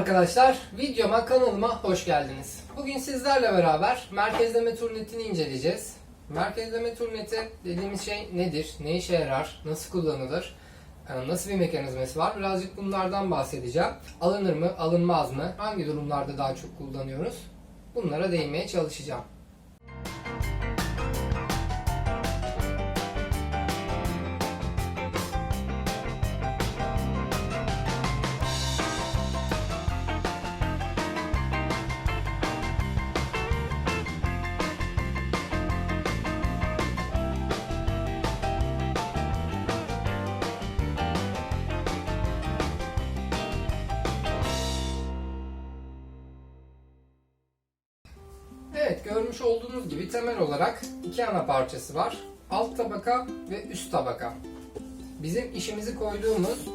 arkadaşlar, videoma kanalıma hoş geldiniz. Bugün sizlerle beraber merkezleme turnetini inceleyeceğiz. Merkezleme turneti dediğimiz şey nedir, ne işe yarar, nasıl kullanılır, e, nasıl bir mekanizması var birazcık bunlardan bahsedeceğim. Alınır mı, alınmaz mı, hangi durumlarda daha çok kullanıyoruz bunlara değinmeye çalışacağım. Görmüş olduğunuz gibi temel olarak iki ana parçası var. Alt tabaka ve üst tabaka. Bizim işimizi koyduğumuz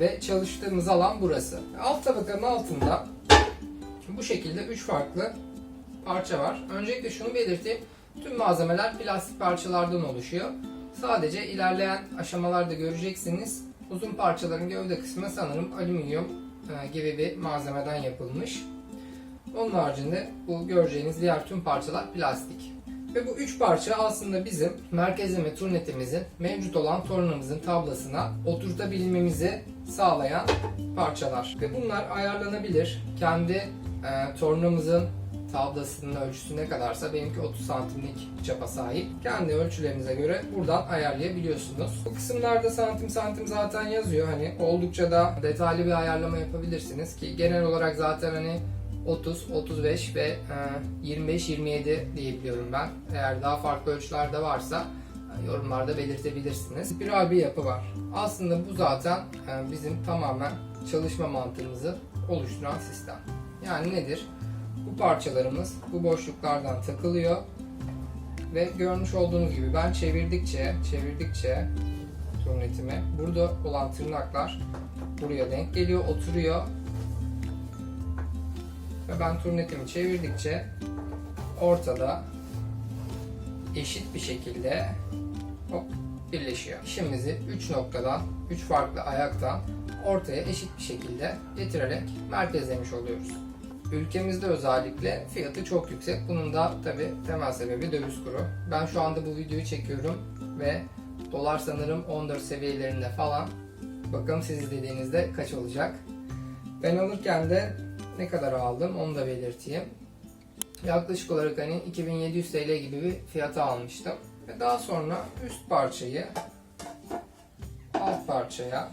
ve çalıştığımız alan burası. Alt tabakanın altında bu şekilde üç farklı parça var. Öncelikle şunu belirteyim. Tüm malzemeler plastik parçalardan oluşuyor. Sadece ilerleyen aşamalarda göreceksiniz. Uzun parçaların gövde kısmı sanırım alüminyum e, gibi bir malzemeden yapılmış. Onun haricinde bu göreceğiniz diğer tüm parçalar plastik. Ve bu üç parça aslında bizim merkezleme turnetimizin mevcut olan tornamızın tablasına oturtabilmemizi sağlayan parçalar. Ve bunlar ayarlanabilir. Kendi e, tornamızın tablasının ölçüsü ne kadarsa benimki 30 santimlik çapa sahip. Kendi ölçülerinize göre buradan ayarlayabiliyorsunuz. Bu kısımlarda santim santim zaten yazıyor. Hani oldukça da detaylı bir ayarlama yapabilirsiniz ki genel olarak zaten hani 30, 35 ve 25-27 diyebiliyorum ben. Eğer daha farklı ölçülerde varsa e, yorumlarda belirtebilirsiniz. Spiral bir yapı var. Aslında bu zaten e, bizim tamamen çalışma mantığımızı oluşturan sistem. Yani nedir? Bu parçalarımız bu boşluklardan takılıyor ve görmüş olduğunuz gibi ben çevirdikçe çevirdikçe turnetimi burada olan tırnaklar buraya denk geliyor, oturuyor ve ben turnetimi çevirdikçe ortada eşit bir şekilde hop birleşiyor. İşimizi 3 noktadan, 3 farklı ayaktan ortaya eşit bir şekilde getirerek merkezlemiş oluyoruz. Ülkemizde özellikle fiyatı çok yüksek. Bunun da tabi temel sebebi döviz kuru. Ben şu anda bu videoyu çekiyorum ve dolar sanırım 14 seviyelerinde falan. Bakalım siz izlediğinizde kaç olacak. Ben alırken de ne kadar aldım onu da belirteyim. Yaklaşık olarak hani 2700 TL gibi bir fiyata almıştım. Ve daha sonra üst parçayı alt parçaya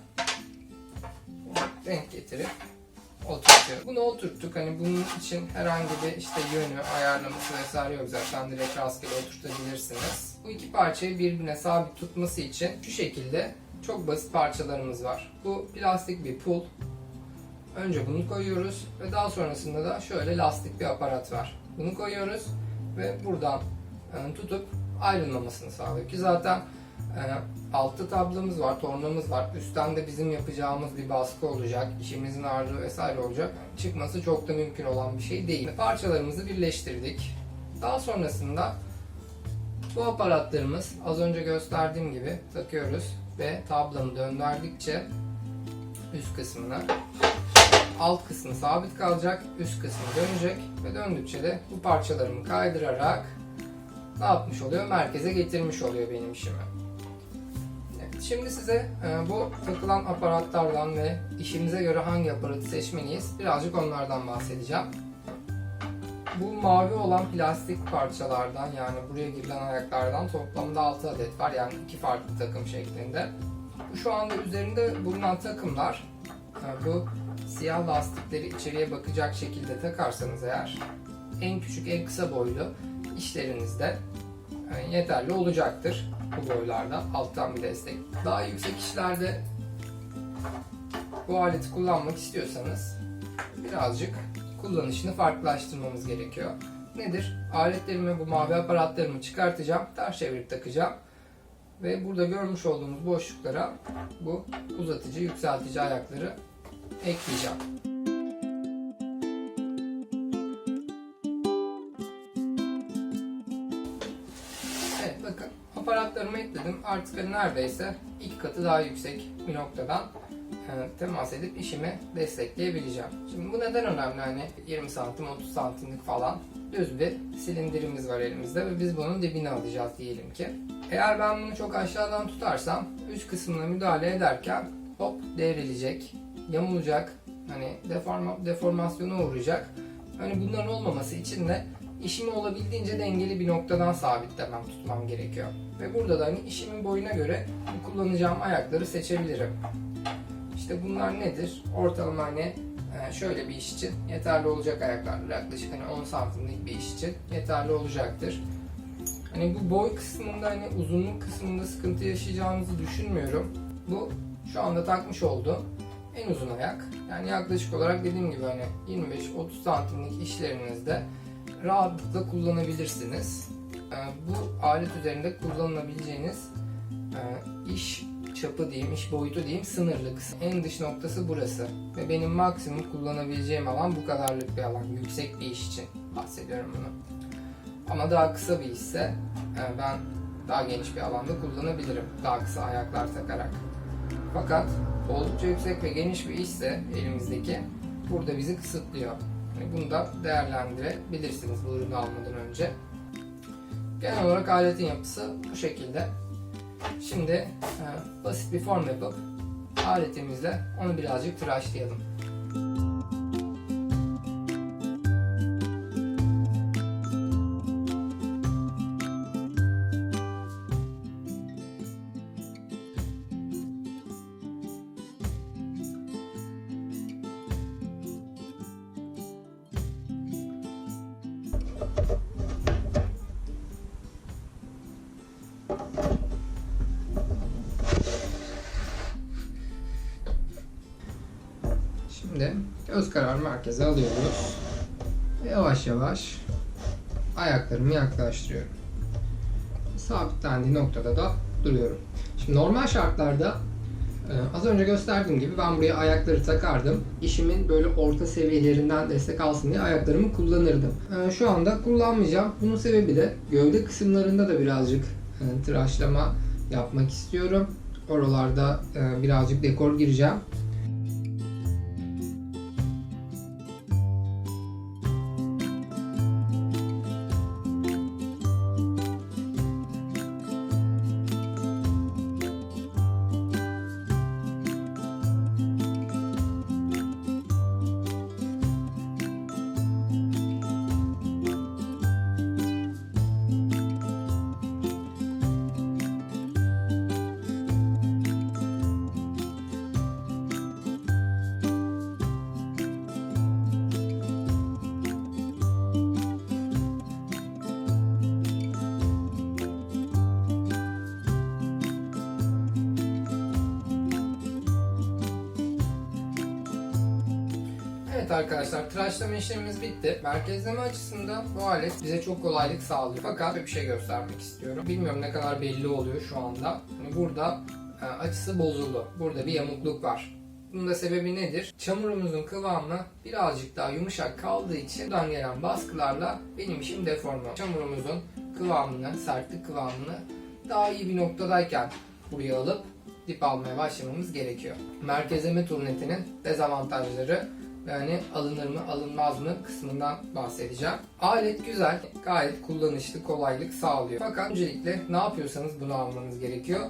renk getirip oturtuyorum. Bunu oturttuk. Hani bunun için herhangi bir işte yönü, ayarlaması vesaire yok zaten. Direkt rastgele oturtabilirsiniz. Bu iki parçayı birbirine sabit tutması için şu şekilde çok basit parçalarımız var. Bu plastik bir pul. Önce bunu koyuyoruz ve daha sonrasında da şöyle lastik bir aparat var. Bunu koyuyoruz ve buradan e, tutup ayrılmamasını sağlıyor ki zaten e, altta tablamız var, tornamız var. Üstten de bizim yapacağımız bir baskı olacak, işimizin ağırlığı vesaire olacak. Çıkması çok da mümkün olan bir şey değil. Parçalarımızı birleştirdik. Daha sonrasında bu aparatlarımız az önce gösterdiğim gibi takıyoruz ve tablamı döndürdükçe üst kısmına alt kısmı sabit kalacak, üst kısmı dönecek ve döndükçe de bu parçalarımı kaydırarak ne yapmış oluyor? Merkeze getirmiş oluyor benim işimi. Evet, şimdi size e, bu takılan aparatlardan ve işimize göre hangi aparatı seçmeliyiz birazcık onlardan bahsedeceğim. Bu mavi olan plastik parçalardan yani buraya girilen ayaklardan toplamda 6 adet var yani iki farklı takım şeklinde. Şu anda üzerinde bulunan takımlar e, bu siyah lastikleri içeriye bakacak şekilde takarsanız eğer en küçük en kısa boylu işlerinizde e, yeterli olacaktır bu boylarda alttan bir destek. Daha yüksek işlerde bu aleti kullanmak istiyorsanız birazcık kullanışını farklılaştırmamız gerekiyor. Nedir? Aletlerimi bu mavi aparatlarımı çıkartacağım, ters çevirip takacağım ve burada görmüş olduğumuz boşluklara bu uzatıcı, yükseltici ayakları ekleyeceğim. Evet bakın aparatlarımı ekledim. Artık hani neredeyse iki katı daha yüksek bir noktadan e, temas edip işimi destekleyebileceğim. Şimdi bu neden önemli? Hani 20 santim 30 santimlik falan düz bir silindirimiz var elimizde ve biz bunun dibine alacağız diyelim ki. Eğer ben bunu çok aşağıdan tutarsam üç kısmına müdahale ederken hop devrilecek, yamulacak, hani deforma, deformasyona uğrayacak. Hani bunların olmaması için de işimi olabildiğince dengeli bir noktadan sabitlemem tutmam gerekiyor. Ve burada da hani işimin boyuna göre kullanacağım ayakları seçebilirim. İşte bunlar nedir? Ortalama hani e, şöyle bir iş için yeterli olacak ayaklar. Yaklaşık hani 10 santimlik bir iş için yeterli olacaktır. Hani bu boy kısmında hani uzunluk kısmında sıkıntı yaşayacağınızı düşünmüyorum. Bu şu anda takmış olduğum en uzun ayak. Yani yaklaşık olarak dediğim gibi hani 25-30 santimlik işlerinizde rahatlıkla kullanabilirsiniz. Ee, Bu alet üzerinde kullanılabileceğiniz e, iş çapı diyeyim, iş boyutu diyeyim sınırlı kısım. En dış noktası burası. Ve benim maksimum kullanabileceğim alan bu kadarlık bir alan. Yüksek bir iş için bahsediyorum bunu. Ama daha kısa bir işse e, ben daha geniş bir alanda kullanabilirim. Daha kısa ayaklar takarak. Fakat oldukça yüksek ve geniş bir işse elimizdeki burada bizi kısıtlıyor. Yani bunu da değerlendirebilirsiniz bu ürünü almadan önce. Genel olarak aletin yapısı bu şekilde. Şimdi e, basit bir form yapıp aletimizle onu birazcık tıraşlayalım. Şimdi göz kararı merkeze alıyoruz. Yavaş yavaş ayaklarımı yaklaştırıyorum. Sabitlendiği noktada da duruyorum. Şimdi normal şartlarda e, az önce gösterdiğim gibi ben buraya ayakları takardım. İşimin böyle orta seviyelerinden destek alsın diye ayaklarımı kullanırdım. E, Şu anda kullanmayacağım. Bunun sebebi de gövde kısımlarında da birazcık tıraşlama yapmak istiyorum. Oralarda e, birazcık dekor gireceğim. Evet arkadaşlar tıraşlama işlemimiz bitti. Merkezleme açısından bu alet bize çok kolaylık sağlıyor. Fakat bir şey göstermek istiyorum. Bilmiyorum ne kadar belli oluyor şu anda. Hani burada e, açısı bozuldu. Burada bir yamukluk var. Bunun da sebebi nedir? Çamurumuzun kıvamı birazcık daha yumuşak kaldığı için buradan gelen baskılarla benim işim deforme. Çamurumuzun kıvamını, sertlik kıvamını daha iyi bir noktadayken buraya alıp dip almaya başlamamız gerekiyor. Merkezleme turnetinin dezavantajları yani alınır mı alınmaz mı kısmından bahsedeceğim. Alet güzel, gayet kullanışlı, kolaylık sağlıyor. Fakat öncelikle ne yapıyorsanız bunu almanız gerekiyor.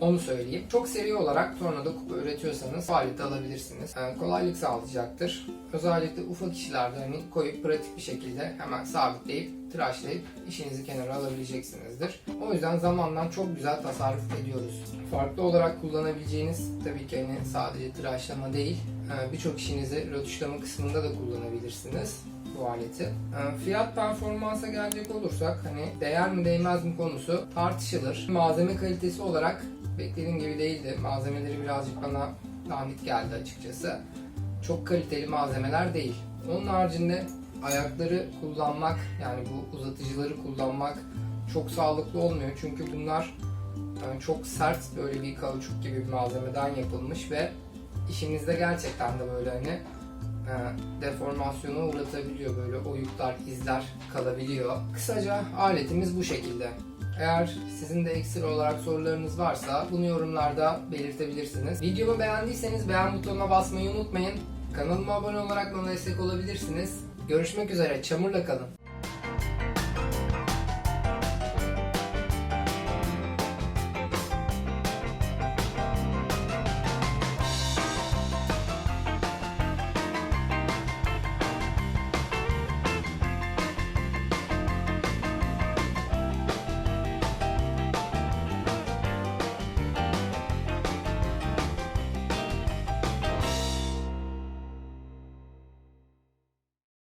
Onu söyleyeyim. Çok seri olarak tornado kupa üretiyorsanız aleti alabilirsiniz. Yani kolaylık sağlayacaktır. Özellikle ufak işlerde hani koyup pratik bir şekilde hemen sabitleyip tıraşlayıp işinizi kenara alabileceksinizdir. O yüzden zamandan çok güzel tasarruf ediyoruz. Farklı olarak kullanabileceğiniz tabii ki hani sadece tıraşlama değil e, birçok işinizi rötuşlama kısmında da kullanabilirsiniz bu aleti. E, Fiyat performansa gelecek olursak hani değer mi değmez mi konusu tartışılır. Malzeme kalitesi olarak beklediğim gibi değildi. Malzemeleri birazcık bana dandik geldi açıkçası. Çok kaliteli malzemeler değil. Onun haricinde ayakları kullanmak yani bu uzatıcıları kullanmak çok sağlıklı olmuyor. Çünkü bunlar yani çok sert böyle bir kauçuk gibi bir malzemeden yapılmış ve işinizde gerçekten de böyle hani e, deformasyona uğratabiliyor böyle oyuklar, izler kalabiliyor. Kısaca aletimiz bu şekilde. Eğer sizin de ekstra olarak sorularınız varsa bunu yorumlarda belirtebilirsiniz. Videomu beğendiyseniz beğen butonuna basmayı unutmayın. Kanalıma abone olarak bana destek olabilirsiniz. Görüşmek üzere. Çamurla kalın.